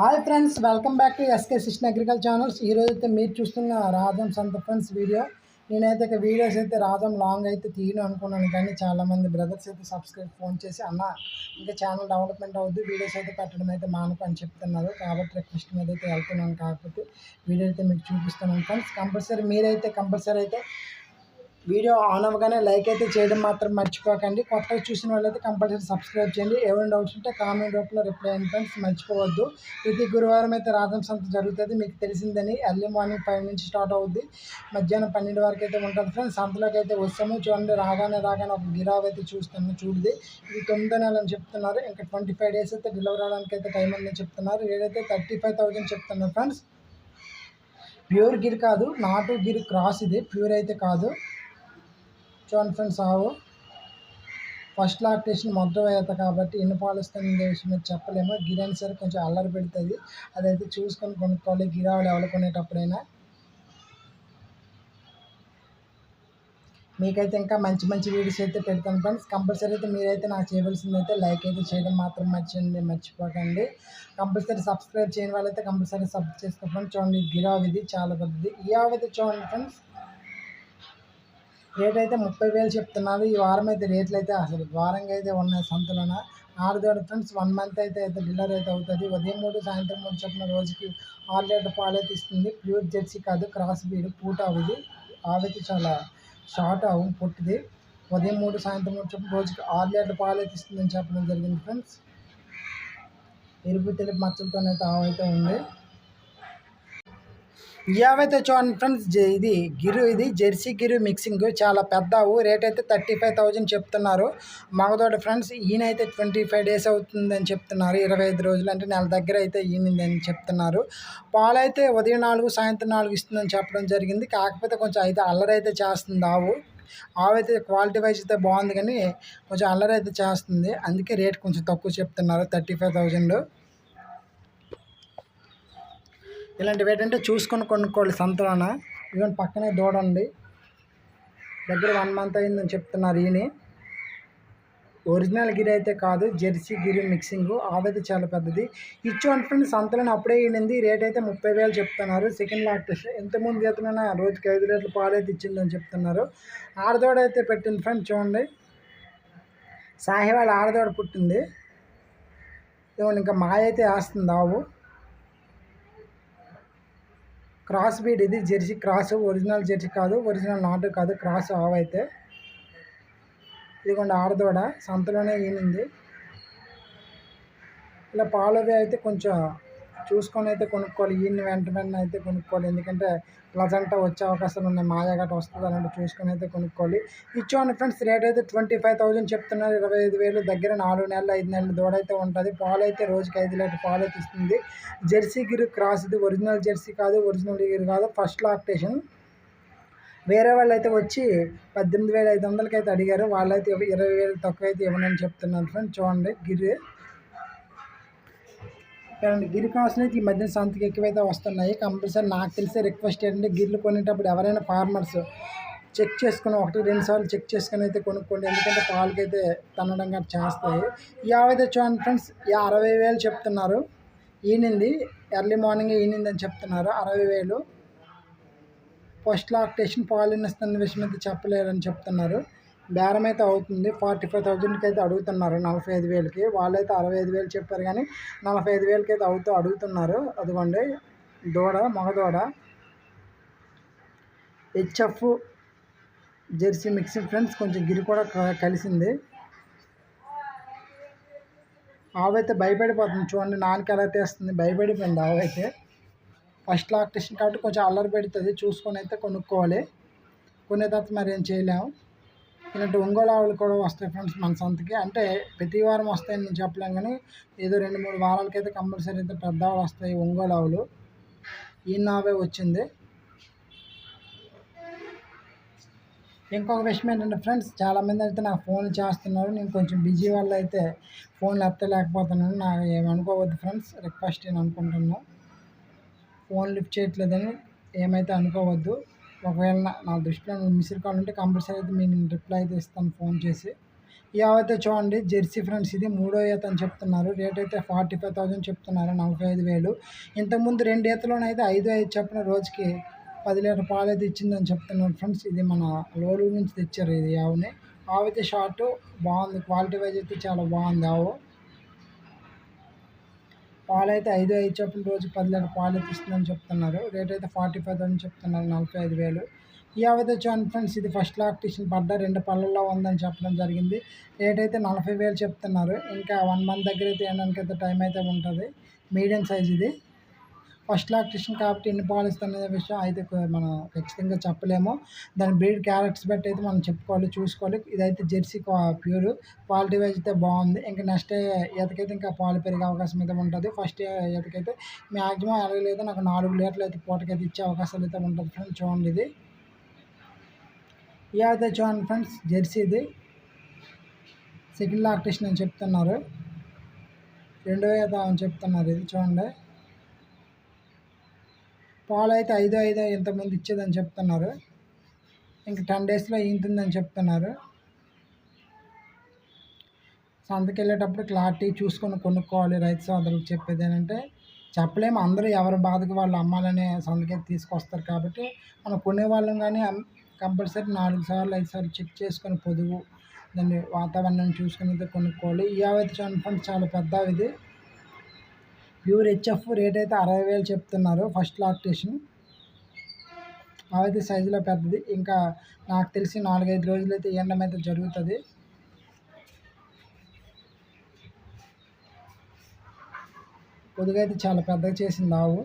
Hi friends welcome back to SK సిస్టన్ agriculture channels ఈరోజు అయితే మీరు చూస్తున్న రాజం సంత ఫ్రెండ్స్ వీడియో నేనైతే ఇక వీడియోస్ అయితే రాజం లాంగ్ అయితే తీయను అనుకున్నాను కానీ చాలామంది బ్రదర్స్ అయితే సబ్స్క్రైబ్ ఫోన్ చేసి అన్న ఇంకా ఛానల్ డెవలప్మెంట్ అవుద్ది వీడియోస్ అయితే పెట్టడం అయితే మానకు అని చెప్తున్నారు. కాబట్టి రిక్వెస్ట్ మీద అయితే వెళ్తున్నాను కాకపోతే వీడియో అయితే మీకు చూపిస్తున్నాను ఫ్రెండ్స్ కంపల్సరీ మీరైతే కంపల్సరీ అయితే వీడియో ఆన్ అవ్వగానే లైక్ అయితే చేయడం మాత్రం మర్చిపోకండి. కొత్తగా చూసిన వాళ్ళైతే కంపల్సరీ సబ్స్క్రైబ్ చేయండి. ఏమైనా డౌట్స్ ఉంటే కామెంట్ రూపంలో రిప్లై అయిన ఫ్రెండ్స్. మర్చిపోవద్దు. ప్రతి గురువారం అయితే రాధం సంత జరుగుతుంది. మీకు తెలిసిందని ఎర్లీ మార్నింగ్ ఫైవ్ నుంచి స్టార్ట్ అవుద్ది. మధ్యాహ్నం పన్నెండు వరకు అయితే ఉంటుంది ఫ్రెండ్స్. సంతలోకి అయితే వస్తాము. చూడండి రాగానే రాగానే ఒక గిరావ్ అయితే చూస్తాము చూడది. ఇది తొమ్మిదో నెల అని చెప్తున్నారు. ఇంకా ట్వంటీ ఫైవ్ డేస్ అయితే డెలివరీ అవడానికి అయితే టైం ఉందని చెప్తున్నారు. ఏదైతే థర్టీ ఫైవ్ థౌజండ్ చెప్తున్నారు ఫ్రెండ్స్. ప్యూర్ గిర్ కాదు. నాటు గిర్ క్రాస్ ఇది. ప్యూర్ అయితే కాదు. చూడండి ఫ్రెండ్స్ ఆవు ఫస్ట్ లాక్టేషన్ మొదటి కాబట్టి ఎన్ని పాలు విషయం చెప్పలేము. గిరాని సరే కొంచెం అల్లరి పెడుతుంది. అదైతే చూసుకొని కొనుక్కోవాలి. గిరావులు ఎవరు కొనేటప్పుడైనా. మీకైతే ఇంకా మంచి మంచి వీడియోస్ అయితే పెడతాను ఫ్రెండ్స్ కంపల్సరీ అయితే మీరైతే నాకు చేయవలసింది అయితే లైక్ అయితే చేయడం మాత్రం మర్చిపోండి మర్చిపోకండి. కంపల్సరీ సబ్స్క్రైబ్ చేయని వాళ్ళైతే కంపల్సరీ సబ్ చేసుకోండి చూడండి గిరావ్ ఇది చాలా పెద్దది. ఈ అయితే చూడండి ఫ్రెండ్స్ రేట్ అయితే ముప్పై వేలు చెప్తున్నారు. ఈ వారం అయితే రేట్లు అయితే అసలు వారంగా అయితే ఉన్నాయి సంతులన. ఆరుదోడు ఫ్రెండ్స్ వన్ మంత్ అయితే అయితే డెలివరీ అయితే అవుతుంది. ఉదయం మూడు సాయంత్రం మూడు చెప్పిన రోజుకి ఆరు లీటర్ పాలు అయితే ఇస్తుంది. ప్యూర్ జెర్సీ కాదు క్రాస్ బీడ్ పూట అవుది ఆవితే చాలా షార్ట్ అవు పుట్టిది. ఉదయం మూడు సాయంత్రం మూడు చెప్పిన రోజుకి ఆరు లీటర్ పాలు అయితే ఇస్తుందని చెప్పడం జరిగింది ఫ్రెండ్స్. ఎరుపు తెలుపు మచ్చలతోనైతే ఆవు అయితే ఉంది. ఏవైతే చూడండి ఫ్రెండ్స్ ఇది గిరు ఇది జెర్సీ గిరు మిక్సింగ్. చాలా పెద్ద ఆవు రేట్ అయితే థర్టీ ఫైవ్ థౌజండ్ చెప్తున్నారు. మగదోడ ఫ్రెండ్స్ ఈయన అయితే ట్వంటీ ఫైవ్ డేస్ అవుతుందని చెప్తున్నారు. ఇరవై ఐదు రోజులు అంటే నెల దగ్గర అయితే ఈనిందని చెప్తున్నారు. పాలు అయితే ఉదయం నాలుగు సాయంత్రం నాలుగు ఇస్తుందని చెప్పడం జరిగింది. కాకపోతే కొంచెం అయితే అల్లరి అయితే చేస్తుంది ఆవు. ఆవైతే అయితే క్వాలిటీ వైజ్ అయితే బాగుంది కానీ కొంచెం అల్లరి అయితే చేస్తుంది. అందుకే రేట్ కొంచెం తక్కువ చెప్తున్నారు థర్టీ ఫైవ్ థౌజండ్. ఇలాంటివి ఏంటంటే చూసుకొని కొనుక్కోవాలి సంతలోన. ఈవెన్ పక్కనే దూడ ఉంది. దగ్గర వన్ మంత్ అయిందని చెప్తున్నారు ఈయన. ఒరిజినల్ గిరి అయితే కాదు జెర్సీ గిరి మిక్సింగ్ ఆవైతే చాలా పెద్దది. ఇచ్చి ఫ్రెండ్స్ సంతలోనే అప్పుడే ఈనింది రేట్ అయితే ముప్పై వేలు చెప్తున్నారు. సెకండ్ లాక్టెస్ట్ ఎంతమంది చేతున్నా రోజుకి ఐదు లీటర్లు పాలైతే ఇచ్చిందని చెప్తున్నారు. ఆడదోడ అయితే పెట్టింది ఫ్రెండ్స్ చూడండి. సాహివాళ్ళ ఆడదోడ పుట్టింది. ఇంకా మాయ అయితే వేస్తుంది ఆవు. Cross breed jersey cross original jersey కాదు ఒరిజినల్ నాటు కాదు క్రాస్ ఆవు అయితే. ఇదిగోండి ఆడదోడ సంతలోనే ఈనింది. ఇలా పాలవి అయితే కొంచెం చూసుకొని అయితే కొనుక్కోవాలి. ఈయన వెంట వెంటనే అయితే కొనుక్కోవాలి. ఎందుకంటే ప్లజంట వచ్చే అవకాశాలు ఉన్నాయి. మాయా గట్ట వస్తుంది అలాంటి చూసుకొని అయితే కొనుక్కోవాలి. ఇచ్చోండి ఫ్రెండ్స్ రేట్ అయితే ట్వంటీ ఫైవ్ థౌజండ్ చెప్తున్నారు. ఇరవై ఐదు వేలు దగ్గర నాలుగు నెలలు ఐదు నెలలు దూడ అయితే ఉంటుంది. పాలు అయితే రోజుకి ఐదు లీటర్ పాలు అయితే ఇస్తుంది. జెర్సీ గిరి క్రాస్ ఇది ఒరిజినల్ జెర్సీ కాదు ఒరిజినల్ గిరి కాదు. First lactation. వేరే వాళ్ళు అయితే వచ్చి పద్దెనిమిది వేల ఐదు వందలకి అయితే అడిగారు. వాళ్ళైతే ఇరవై ఇరవై వేలు తక్కువ అయితే ఇవ్వనని చెప్తున్నారు ఫ్రెండ్స్. చూడండి గిరి. చూడండి గిరి కాసులు అయితే ఈ మధ్యన సంతకి ఎక్కువైతే వస్తున్నాయి. కంపల్సరీ నాకు తెలిసే రిక్వెస్ట్ ఏంటంటే గిర్లు కొనేటప్పుడు ఎవరైనా ఫార్మర్స్ చెక్ చేసుకుని ఒకటి రెండు సార్లు చెక్ చేసుకుని అయితే కొనుక్కోండి. ఎందుకంటే పాలకైతే తన్నడం గట్రా చేస్తాయి. యావైతే చూడండి ఫ్రెండ్స్ ఈ అరవై వేలు చెప్తున్నారు. ఈనింది. ఎర్లీ మార్నింగ్ ఈనింది అని చెప్తున్నారు. అరవై వేలు. పోస్ట్ లాక్టేషన్ పాలు ఇస్తున్న విషయం అయితే చెప్పలేరని చెప్తున్నారు. బేరం అయితే అవుతుంది. ఫార్టీ ఫైవ్ థౌజండ్కి అయితే అడుగుతున్నారు. నలభై ఐదు వేలకి. వాళ్ళైతే అరవై ఐదు వేలు చెప్పారు కానీ నలభై ఐదు వేలకి అయితే అవుతూ అడుగుతున్నారు. అదిగోండి. దూడ మగదూడ. హెచ్ఎఫ్ జెర్సీ మిక్సింగ్ ఫ్రెండ్స్ కొంచెం గిరి కూడా క- కలిసింది. ఆవైతే భయపడిపోతుంది. చూడండి నాన్నకి ఎలా తెస్తుంది. భయపడిపోయింది ఆవైతే. అయితే ఫస్ట్ లాక్టేషన్ కాబట్టి కొంచెం అల్లరి పెడుతుంది. చూసుకొని అయితే కొనుక్కోవాలి. కొనే తర్వాత మరి ఏం చేయలేము. ఇలాంటి ఒంగోలు ఆవులు కూడా వస్తాయి ఫ్రెండ్స్ మన సంతకి. అంటే ప్రతి వారం వస్తాయని నేను చెప్పలేం కానీ ఏదో రెండు మూడు వారాలకైతే కంపల్సరీ అయితే పెద్ద ఆవులు వస్తాయి ఒంగోలు ఆవులు. ఈ నావే వచ్చింది. ఇంకొక విషయం ఏంటంటే ఫ్రెండ్స్ చాలామంది అయితే నాకు ఫోన్ చేస్తున్నారు. నేను కొంచెం బిజీ వల్ల అయితే ఫోన్లు ఎత్తలేకపోతున్నాను. నాకు ఏమనుకోవద్దు ఫ్రెండ్స్ రిక్వెస్ట్ నేను అనుకుంటున్నాను ఫోన్ లిఫ్ట్ చేయట్లేదని ఏమైతే అనుకోవద్దు. ఒకవేళ నా దృష్టిలో మిస్డ్ కాల్ ఉంటే కంపల్సరీ అయితే మీకు నేను రిప్లై అయితే ఇస్తాను ఫోన్ చేసి. యావైతే చూడండి జెర్సీ ఫ్రెండ్స్ ఇది మూడో ఈత అని చెప్తున్నారు. రేట్ అయితే ఫార్టీ ఫైవ్ థౌసండ్ చెప్తున్నారు నలభై ఐదు వేలు. ఇంతకుముందు రెండు ఈతలోనైతే ఐదు ఐదు చెప్పిన రోజుకి పది లీటర్ పాలు అయితే ఇచ్చిందని చెప్తున్నారు ఫ్రెండ్స్. ఇది మన లోడు నుంచి తెచ్చారు ఇది ఆవుని ఆవు అయితే షార్ట్ బాగుంది క్వాలిటీ వైజ్ అయితే చాలా బాగుంది ఆవు. పాలు అయితే ఐదు ఐదు చొప్పున రోజు పది లీటర్ పాలు అయితే ఇస్తుందని చెప్తున్నారు. రేట్ అయితే ఫార్టీ ఫైవ్ అని చెప్తున్నారు నలభై ఐదు వేలు. ఈ అవైతే చూడండి ఫ్రెండ్స్ ఇది ఫస్ట్ లాక్టేషన్ పడ్డ రెండు పళ్ళల్లో ఉందని చెప్పడం జరిగింది. రేట్ అయితే నలభై వేలు చెప్తున్నారు. ఇంకా వన్ మంత్ దగ్గర అయితే ఏంటంటే టైం అయితే ఉంటుంది. మీడియం సైజ్ ఇది. ఫస్ట్ లాక్టేషన్ కాబట్టి ఎన్ని పాలు ఇస్తున్న విషయం అయితే మనం ఖచ్చితంగా చెప్పలేము. దాని బ్రీడ్ క్యారెక్టర్స్ బట్టి అయితే మనం చెప్పుకోవాలి చూసుకోవాలి. ఇదైతే జెర్సీ ప్యూర్ క్వాలిటీ వైజ్ అయితే బాగుంది. ఇంకా నెక్స్ట్ ఈతకైతే ఇంకా పాలు పెరిగే అవకాశం అయితే ఉంటుంది. ఫస్ట్ ఈతకైతే మ్యాక్సిమం అరవై నాకు నాలుగు లీటర్లు అయితే పూటకైతే ఇచ్చే అవకాశాలు అయితే ఉంటుంది ఫ్రెండ్స్. చూడండి ఇది. ఈ అయితే చూడండి ఫ్రెండ్స్ జెర్సీది సెకండ్ లాక్టేషన్ అని చెప్తున్నారు. రెండో ఈత అని చెప్తున్నారు ఇది. చూడండి. పాలు అయితే ఐదో ఐదో ఇంతకుముందు ఇచ్చేదని చెప్తున్నారు. ఇంక టెన్ డేస్లో ఈంతుందని చెప్తున్నారు. సంతకి వెళ్ళేటప్పుడు క్లారిటీ చూసుకొని కొనుక్కోవాలి రైతు సోదరులకు చెప్పేది ఏంటంటే చెప్పలేము. అందరూ ఎవరి బాధకు వాళ్ళు అమ్మాలనే సంతకైతే తీసుకొస్తారు కాబట్టి మనం కొనేవాళ్ళం కానీ కంపల్సరీ నాలుగు సార్లు ఐదు సార్లు చెక్ చేసుకొని పొదుగు. దాన్ని వాతావరణం చూసుకుని అయితే కొనుక్కోవాలి. ఈ అవైతే చాలా పెద్ద ఇది ప్యూర్ హెచ్ఎఫ్ రేట్ అయితే అరవై వేలు చెప్తున్నారు ఫస్ట్ లాక్టేషన్ అవైతే సైజులో పెద్దది. ఇంకా నాకు తెలిసి నాలుగైదు రోజులు అయితే ఎండం అయితే జరుగుతుంది. పొదుగైతే చాలా పెద్దగా చేసింది ఆవు.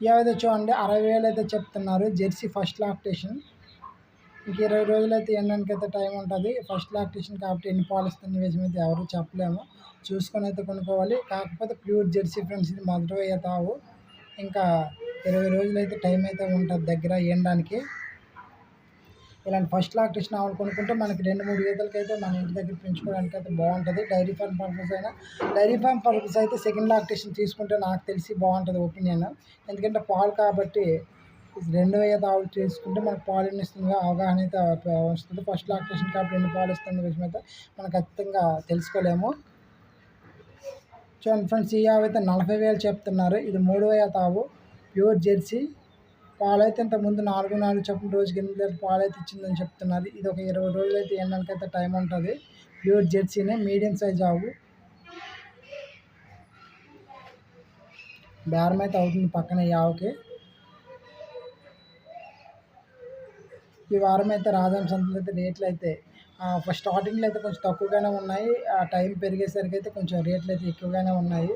ఏవైతే చూడండి అరవై వేలు అయితే చెప్తున్నారు జెర్సీ ఫస్ట్ లాక్టేషన్ ఇంక ఇరవై రోజులు అయితే ఎండడానికి అయితే టైం ఉంటుంది ఫస్ట్ లాక్టేషన్ కాబట్టి ఎన్ని పాలు ఇస్తున్న విషయం అయితే ఎవరు చెప్పలేము. చూసుకొని అయితే కొనుక్కోవాలి. కాకపోతే ప్యూర్ జెర్సీ ఫ్రెండ్స్ ఇది మొదటి తావు. ఇంకా ఇరవై రోజులు అయితే టైం అయితే ఉంటుంది దగ్గర ఎండడానికి ఇలాంటి ఫస్ట్ లాక్టేషన్ ఆవులు కొనుక్కుంటే మనకి రెండు మూడు గీతలకి అయితే మన ఇంటి దగ్గర పెంచుకోవడానికి అయితే బాగుంటుంది. డైరీ ఫార్మ్ పర్పస్ అయినా డైరీ ఫార్మ్ పర్పస్ అయితే సెకండ్ లాక్టేషన్ తీసుకుంటే నాకు తెలిసి బాగుంటుంది ఒపీనియన్. ఎందుకంటే పాలు కాబట్టి రెండు వేల ఆవులు చేసుకుంటే మనకు పాలు ఎన్ని ఇస్తుంది. అవగాహన అయితే వస్తుంది. ఫస్ట్ లాక్టేషన్ కాబట్టి రెండు పాలు ఇస్తుంది. విషయం అయితే మనం ఖచ్చితంగా తెలుసుకోలేము. చూడండి ఫ్రెండ్స్ ఈ ఆవు అయితే నలభై వేలు చెప్తున్నారు. ఇది మూడు వేల తావు. Pure jersey. పాలైతే ఇంత ముందు నాలుగు నాలుగు చొప్పున రోజుకి ఎనిమిది లీటర్ పాలైతే ఇచ్చిందని చెప్తున్నారు. ఇది ఒక ఇరవై రోజులు అయితే ఎండకైతే టైం ఉంటుంది. ప్యూర్ జెర్సీనే మీడియం సైజ్ ఆవు. బేరం అయితే అవుతుంది పక్కన ఈ ఆవుకి. ఈ వారం అయితే రాజం సంతలో అయితే రేట్లు అయితే ఫస్ట్ స్టార్టింగ్లో అయితే కొంచెం తక్కువగానే ఉన్నాయి. ఆ టైం పెరిగేసరికి అయితే కొంచెం రేట్లు అయితే ఎక్కువగానే ఉన్నాయి.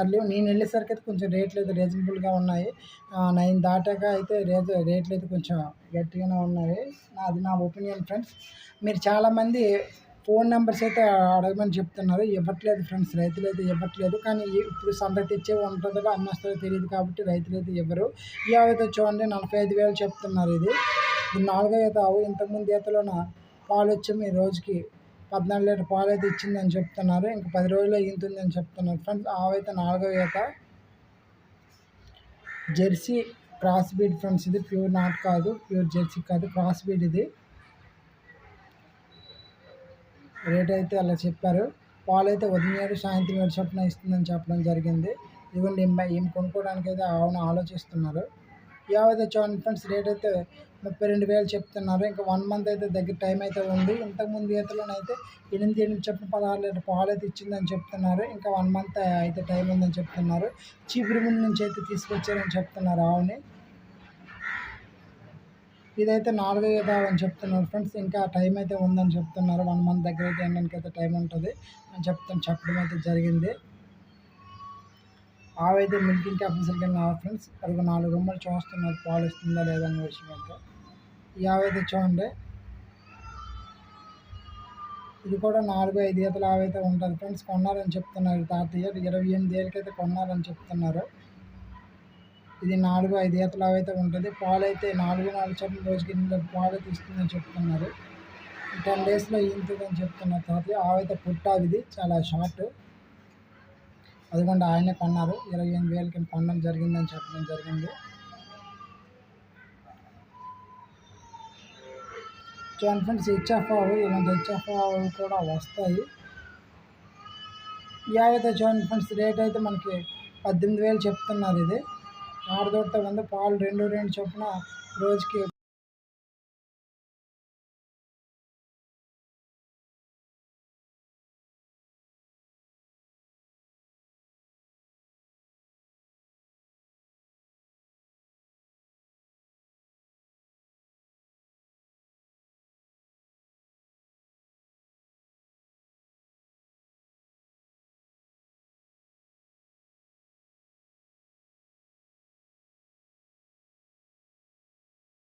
ఎర్లీ నేను వెళ్ళేసరికి అయితే కొంచెం రేట్లు అయితే రీజనబుల్గా ఉన్నాయి. నైన్ దాటాక అయితే రేట్ రేట్లు అయితే కొంచెం గట్టిగానే ఉన్నాయి. అది నా ఒపీనియన్ ఫ్రెండ్స్. మీరు చాలామంది ఫోన్ నెంబర్స్ అయితే అడగమని చెప్తున్నారు. ఇవ్వట్లేదు ఫ్రెండ్స్ రైతులు అయితే ఇవ్వట్లేదు. కానీ ఇప్పుడు సంత తెచ్చే ఉంటుందో అమ్మేస్తారో తెలియదు కాబట్టి రైతులు అయితే ఇవ్వరు. ఈ చూడండి నలభై ఐదు వేలు చెప్తున్నారు ఇది. ఇది నాలుగో ఈత ఆవు ఇంతకుముందు ఈతలోన పాలు వచ్చి మీ రోజుకి పద్నాలుగు లీటర్ పాలు అయితే ఇచ్చిందని చెప్తున్నారు. ఇంకా పది రోజుల్లో ఈంతుందని చెప్తున్నారు. ఫ్రెండ్స్ ఆవైతే నాలుగో ఈత. జెర్సీ క్రాస్ బీడ్ ఫ్రెండ్స్ ఇది ప్యూర్ నాట్ కాదు ప్యూర్ జెర్సీ కాదు క్రాస్ బీడ్ ఇది. రేట్ అయితే అలా చెప్పారు. పాలు అయితే ఉదయం ఏడు సాయంత్రం ఏడు చొప్పున ఇస్తుందని చెప్పడం జరిగింది. ఇదిగోండి ఏం కొనుక్కోవడానికి అయితే ఆవును ఆలోచిస్తున్నారు. యావైతే చూడండి ఫ్రెండ్స్ రేట్ అయితే ముప్పై రెండు వేలు చెప్తున్నారు. ఇంకా వన్ మంత్ అయితే దగ్గర టైం అయితే ఉంది. ఇంతకుముందు ఈతలోనైతే ఎనిమిది ఎనిమిది చెప్పిన పదహారు లీటర్ పాలు అయితే ఇచ్చిందని చెప్తున్నారు. ఇంకా వన్ మంత్ అయితే టైం ఉందని చెప్తున్నారు. చీపురి ముందు నుంచి అయితే తీసుకొచ్చారని చెప్తున్నారు. ఆవుని ఇదైతే నాలుగో ఈత అని చెప్తున్నారు ఫ్రెండ్స్. ఇంకా టైం అయితే ఉందని చెప్తున్నారు. వన్ మంత్ దగ్గర అయితే ఎండడానికి అయితే టైం ఉంటుంది అని చెప్తాను చెప్పడం అయితే జరిగింది. ఆవైతే మిల్కింగ్ కెపాసిటీ కింద ఫ్రెండ్స్. అది నాలుగు గమ్మలు చూస్తున్నారు. పాలు ఇస్తుందా లేదన్న విషయం అయితే. ఈ ఆవైతే చూడండి. ఇది కూడా నాలుగు ఐదు ఈతలు ఆవైతే ఉంటుంది ఫ్రెండ్స్. కొన్నారని చెప్తున్నారు తాతయ్య. ఇరవై ఎనిమిది ఏళ్ళకైతే కొన్నారని చెప్తున్నారు. ఇది నాలుగు ఐదు ఈతలు అవైతే ఉంటుంది. పాలు అయితే నాలుగు నాలుగు చొప్పున రోజుకి ఎనిమిది పాలు తీస్తుందని చెప్తున్నారు. టెన్ డేస్లో ఈంతుందని చెప్తున్నారు తాతయ్య. ఆవైతే పుట్టావిది. చాలా షార్ట్. అదిగోండి ఆయనే కొన్నారు. ఇరవై ఎనిమిది వేలకి కొనడం జరిగిందని చెప్పడం జరిగింది. చూడండి ఫ్రెండ్స్ హెచ్ఎఫ్ ఆవు ఇలాంటి హెచ్ఎఫ్ కూడా వస్తాయి. ఇవైతే చూడండి ఫ్రెండ్స్ రేట్ అయితే మనకి పద్దెనిమిది వేలు చెప్తున్నారు ఇది. ఆరుదొట్ట ఉంది పాలు రెండు రెండు చొప్పున రోజుకి